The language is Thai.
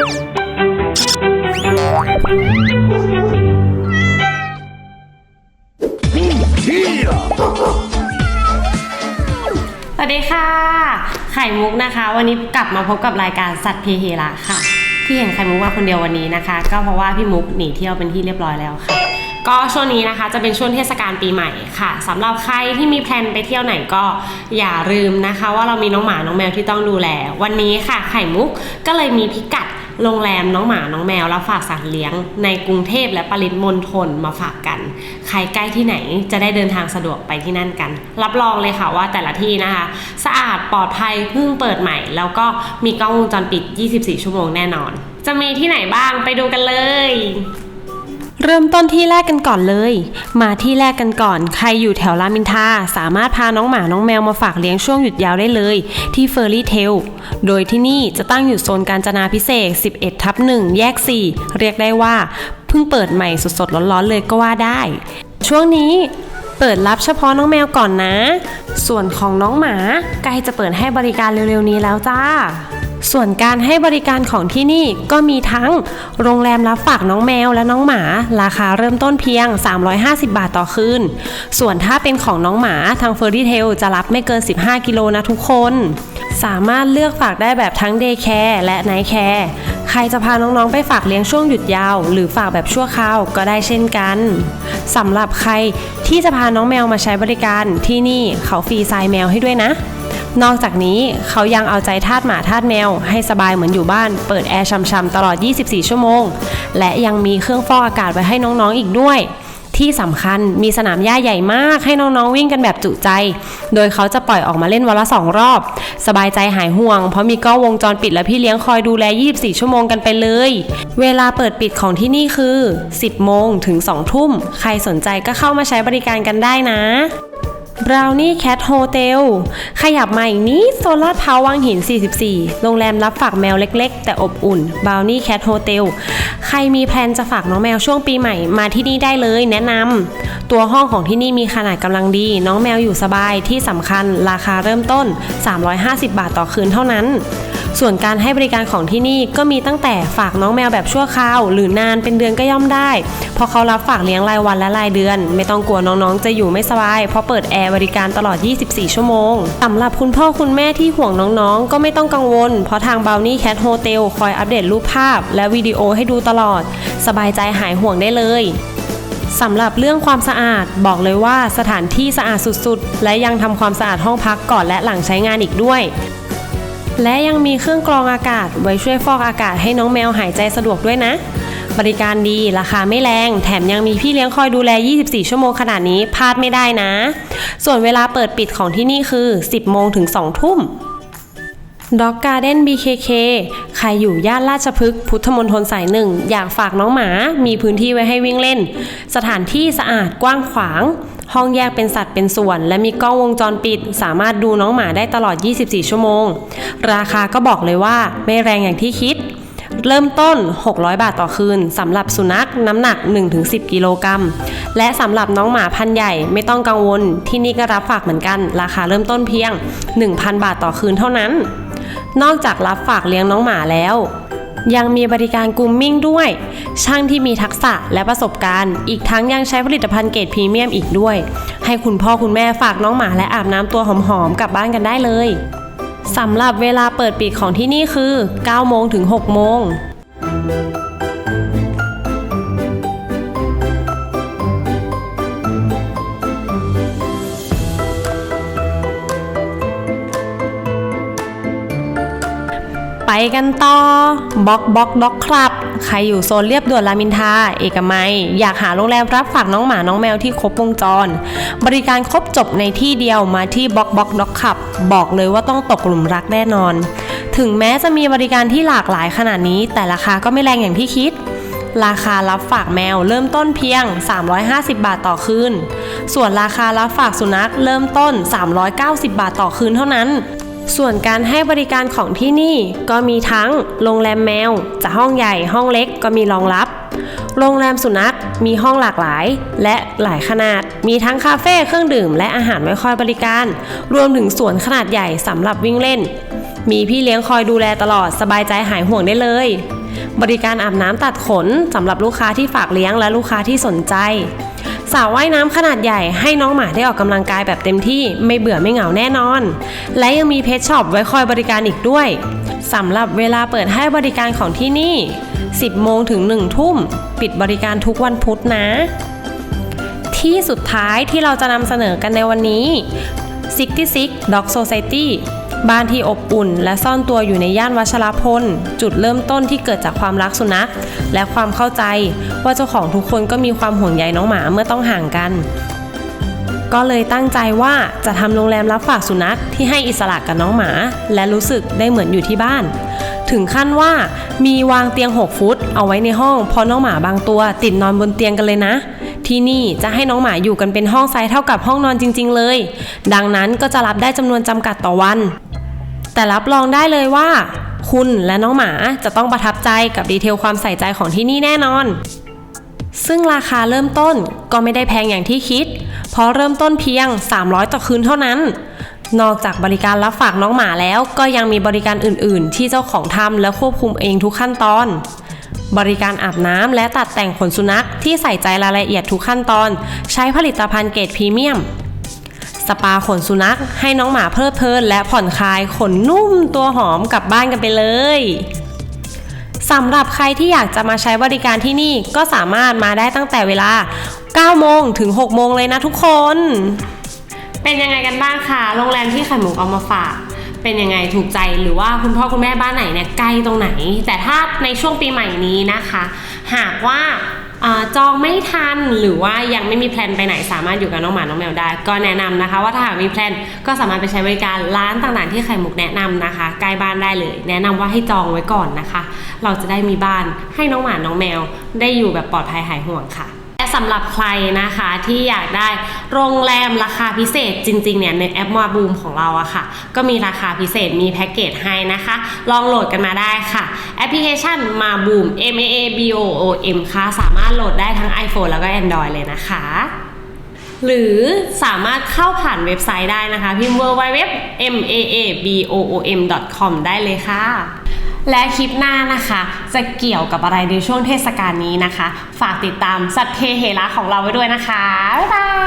สวัสดีค่ะ ไข่มุกนะคะ วันนี้กลับมาพบกับรายการสัตว์เพเฮระค่ะ ที่เห็นไข่มุกมาคนเดียววันนี้นะคะ ก็เพราะว่าพี่มุกหนีเที่ยวเป็นที่เรียบร้อยแล้วค่ะ ก็ช่วงนี้นะคะจะเป็นช่วงเทศกาลปีใหม่ค่ะสำหรับใครที่มีแพลนไปเที่ยวไหนก็อย่าลืมนะคะ ว่าเรามีน้องหมาน้องแมวที่ต้องดูแล วันนี้ค่ะไข่มุกก็เลยมีพิกัด โรงแรมน้องหมาน้องแมวแล้วฝากสัตว์เลี้ยง ในกรุงเทพและปริมณฑลมาฝากกัน ใครใกล้ที่ไหนจะได้เดินทางสะดวกไปที่นั่นกัน รับรองเลยค่ะว่าแต่ละที่นะคะ สะอาดปลอดภัยเพิ่งเปิดใหม่ แล้วก็มีกล้องวงจรปิด 24 ชั่วโมงแน่นอน จะมีที่ไหนบ้างไปดูกันเลย เริ่มต้นที่แรกกันก่อนเลย มาที่แรกกันก่อน ใครอยู่แถวรามินทาสามารถพาน้องหมาน้องแมวมาฝากเลี้ยงช่วงหยุดยาวได้เลย ที่เฟอร์รี่เทล โดยที่นี่จะตั้งอยู่โซนการจนาพิเศษ 11 ทับ 1 แยก 4 เรียกได้ว่า เพิ่งเปิดใหม่สดๆ ร้อนๆเลยก็ว่าได้ ช่วงนี้เปิดรับเฉพาะน้องแมวก่อนนะ ส่วนของน้องหมาใกล้จะเปิดให้บริการเร็วๆนี้แล้วจ้า ส่วนการให้บริการของที่นี่ก็มีทั้ง โรงแรมรับฝากน้องแมวและน้องหมา ราคาเริ่มต้นเพียง 350 บาทต่อคืน ส่วนถ้าเป็นของน้องหมาทางเฟอร์ r ี t เทลจะรับไม่เกิน 15 กิโลนะทุกคน สามารถเลือกฝากได้แบบทั้งเดย์แคร์และไนท์แคร์ใครจะพาน้องๆไปฝากเลี้ยงช่วงหยุดยาว หรือฝากแบบชั่วคราวก็ได้เช่นกันสำหรับใครที่จะพาน้องแมวมาใช้บริการที่นี่เขาฟรีทรายแมวให้ด้วยนะ นอกจากนี้เขายังเอาใจทาสหมาทาสแมว ให้สบายเหมือนอยู่บ้าน เปิดแอร์ช่ำๆตลอด 24 ชั่วโมง และยังมีเครื่องฟอกอากาศไว้ให้น้องๆอีกด้วย ที่สำคัญมีสนามหญ้าใหญ่มาก ให้น้องๆวิ่งกันแบบจุใจ โดยเขาจะปล่อยออกมาเล่นวันละสองรอบ สบายใจหายห่วง เพราะมีกล้องวงจรปิดและพี่เลี้ยงคอยดูแล 24 ชั่วโมงกันไปเลย เวลาเปิดปิดของที่นี่คือ 10 โมงถึง 2 ทุ่ม ใครสนใจก็เข้ามาใช้บริการกันได้นะ Brownie Cat Hotel ขยับมาอีกนิดโซนลาดพร้าววังหิน 44 โรงแรมรับฝากแมวเล็ก ๆ แต่อบอุ่น Brownie Cat Hotel ใครมีแพลนจะฝากน้องแมวช่วงปีใหม่มาที่นี่ได้เลยแนะนำตัวห้องของที่นี่มีขนาดกำลังดี น้องแมวอยู่สบายที่สำคัญราคาเริ่มต้น 350 บาทต่อคืนเท่านั้น ส่วนการให้บริการของที่นี่ก็มีตั้งแต่ฝากน้องแมวแบบชั่วคราว หรือนานเป็นเดือนก็ย่อมได้ เพราะเขารับฝากเลี้ยงรายวันและรายเดือน ไม่ต้องกลัวน้องๆ จะอยู่ไม่สบาย เพราะเปิดแอร์บริการตลอด 24 ชั่วโมงสำหรับคุณพ่อคุณแม่ที่ห่วงน้องๆ ก็ไม่ต้องกังวล เพราะทาง Brownie Cat Hotel คอยอัปเดตรูปภาพ และวิดีโอให้ดูตลอด สบายใจหายห่วงได้เลยสำหรับเรื่องความสะอาดบอกเลยว่าสถานที่สะอาดสุดๆ และยังทำความสะอาดห้องพักก่อนและหลังใช้งานอีกด้วย และยังมีเครื่องกรองอากาศ ไว้ช่วยฟอกอากาศให้น้องแมวหายใจสะดวกด้วยนะ บริการดีราคาไม่แรง แถมยังมีพี่เลี้ยงคอยดูแล 24 ชั่วโมงขนาดนี้พลาดไม่ได้นะ ส่วนเวลาเปิดปิดของที่นี่คือ 10 โมงถึง 2 ทุ่มด็อกการ์เด้น BKK ใครอยู่ย่านราชพฤกษ์พุทธมณฑลสายหนึ่ง อยากฝากน้องหมา มีพื้นที่ไว้ให้วิ่งเล่น สถานที่สะอาดกว้างขวาง ห้องแยกเป็นสัดเป็นส่วน และมีกล้องวงจรปิด สามารถดูน้องหมาได้ตลอด 24 ชั่วโมง ราคาก็บอกเลยว่าไม่แรงอย่างที่คิด เริ่มต้น 600 บาทต่อคืนสำหรับสุนัขน้ำหนัก 1-10 กิโลกรัม และสำหรับน้องหมาพันใหญ่ไม่ต้องกังวล ที่นี่ก็รับฝากเหมือนกัน ราคาเริ่มต้นเพียง 1,000 บาทต่อคืนเท่านั้น นอกจากรับฝากเลี้ยงน้องหมาแล้ว ยังมีบริการกรูมมิ่งด้วย ช่างที่มีทักษะและประสบการณ์ อีกทั้งยังใช้ผลิตภัณฑ์เกรดพรีเมียมอีกด้วย ให้คุณพ่อคุณแม่ฝากน้องหมาและอาบน้ำตัวหอมๆกลับบ้านกันได้เลยสำหรับเวลาเปิดปิดของที่นี่คือ 9 โมงถึง 6 โมง กันต่อบล็อกบล็อกด็อกครับ ใครอยู่โซนเรียบด่วนรามินทาเอกมัย อยากหาโรงแรมรับฝากน้องหมาน้องแมวที่ครบวงจร บริการครบจบในที่เดียวมาที่บล็อกบล็อกด็อกขับ บอกเลยว่าต้องตกหลุมรักแน่นอน ถึงแม้จะมีบริการที่หลากหลายขนาดนี้ แต่ราคาก็ไม่แรงอย่างที่คิด ราคารับฝากแมวเริ่มต้นเพียง 350 บาทต่อคืนส่วนราคารับฝากสุนัขเริ่มต้น 390 บาทต่อคืนเท่านั้น ส่วนการให้บริการของที่นี่ก็มีทั้งโรงแรมแมว จะห้องใหญ่ห้องเล็กก็มีรองรับ โรงแรมสุนัขมีห้องหลากหลาย และหลายขนาด มีทั้งคาเฟ่เครื่องดื่ม และอาหารไว้คอยบริการ รวมถึงสวนขนาดใหญ่สำหรับวิ่งเล่น มีพี่เลี้ยงคอยดูแลตลอดสบายใจหายห่วงได้เลยบริการอาบน้ำตัดขนสำหรับลูกค้าที่ฝากเลี้ยงและลูกค้าที่สนใจ สระว่ายน้ำขนาดใหญ่ให้น้องหมาได้ออกกำลังกายแบบเต็มที่ไม่เบื่อไม่เหงาแน่นอน และยังมีเพชช็อปไว้คอยบริการอีกด้วยสำหรับเวลาเปิดให้บริการของที่นี่ 10 โมงถึง 1 ทุ่ม ปิดบริการทุกวันพุธนะ ที่สุดท้ายที่เราจะนำเสนอกันในวันนี้ 66 Dog Society บ้านที่อบอุ่น และซ่อนตัวอยู่ในย่านวัชรพล จุดเริ่มต้นที่เกิดจากความรักสุนัข และความเข้าใจว่าเจ้าของทุกคนก็มีความห่วงใยน้องหมาเมื่อต้องห่างกัน ก็เลยตั้งใจว่าจะทำโรงแรมรับฝากสุนัขที่ให้อิสระกับน้องหมา และรู้สึกได้เหมือนอยู่ที่บ้าน ถึงขั้นว่ามีวางเตียง 6 ฟุต เอาไว้ในห้องเพราะน้องหมาบางตัว ติดนอนบนเตียงกันเลยนะที่นี่จะให้น้องหมาอยู่กันเป็นห้องไซส์เท่ากับห้องนอนจริง ๆ เลย ดังนั้นก็จะรับได้จำนวนจำกัดต่อวัน แต่รับรองได้เลยว่า คุณและน้องหมาจะต้องประทับใจกับดีเทลความใส่ใจของที่นี่แน่นอน ซึ่งราคาเริ่มต้นก็ไม่ได้แพงอย่างที่คิด เพราะเริ่มต้นเพียง 300 ต่อคืนเท่านั้น นอกจากบริการรับฝากน้องหมาแล้วก็ยังมีบริการอื่น ๆ ที่เจ้าของทำและควบคุมเองทุกขั้นตอนบริการอาบน้ำและตัดแต่งขนสุนัขที่ใส่ใจรายละเอียดทุกขั้นตอน ใช้ผลิตภัณฑ์เกรดพรีเมียม สปาขนสุนัข ให้น้องหมาเพลิดเพลินและผ่อนคลายขนนุ่มตัวหอมกลับบ้านกันไปเลยสำหรับใครที่อยากจะมาใช้บริการที่นี่ก็สามารถมาได้ตั้งแต่เวลา 9 โมงถึง 6 โมงเลยนะทุกคน เป็นยังไงกันบ้างคะโรงแรมที่ไข่หมูเอามาฝากเป็นยังไงถูกใจหรือว่าคุณพ่อคุณแม่บ้านไหนเนี่ยใกล้ตรงไหน แต่ถ้าในช่วงปีใหม่นี้นะคะ หากว่าอา จองไม่ทันหรือว่ายังไม่มีแพลนไปไหนสามารถอยู่กับน้องหมาน้องแมวได้ ก็แนะนำนะคะ ว่าถ้าหากมีแพลนก็สามารถไปใช้บริการร้านต่างๆ ที่ไข่มุกแนะนำนะคะใกล้บ้านได้เลย แนะนำว่าให้จองไว้ก่อนนะคะ เราจะได้มีบ้านให้น้องหมาน้องแมว ได้อยู่แบบปลอดภัยหายห่วงค่ะำหรับใครนะคะที่อยากได้โรงแรมราคาพิเศษจริงๆเนี่ยในแอปมาบูมของเราอะค่ะ ก็มีราคาพิเศษมีแพ็กเกจให้นะคะ ลองโหลดกันมาได้ค่ะ แอปพลิเคชันมาบูม M A A B O O M ค่ะสามารถโหลดได้ทั้ง iPhone แล้วก็ Android เลยนะคะหรือสามารถเข้าผ่านเว็บไซต์ได้นะคะ พิมพ์ www m a a b o o m com ได้เลยค่ะ และคลิปหน้านะคะ จะเกี่ยวกับอะไรในช่วงเทศกาลนี้นะคะ ฝากติดตามสัตเทเฮระของเราไว้ด้วยนะคะ บ๊ายบาย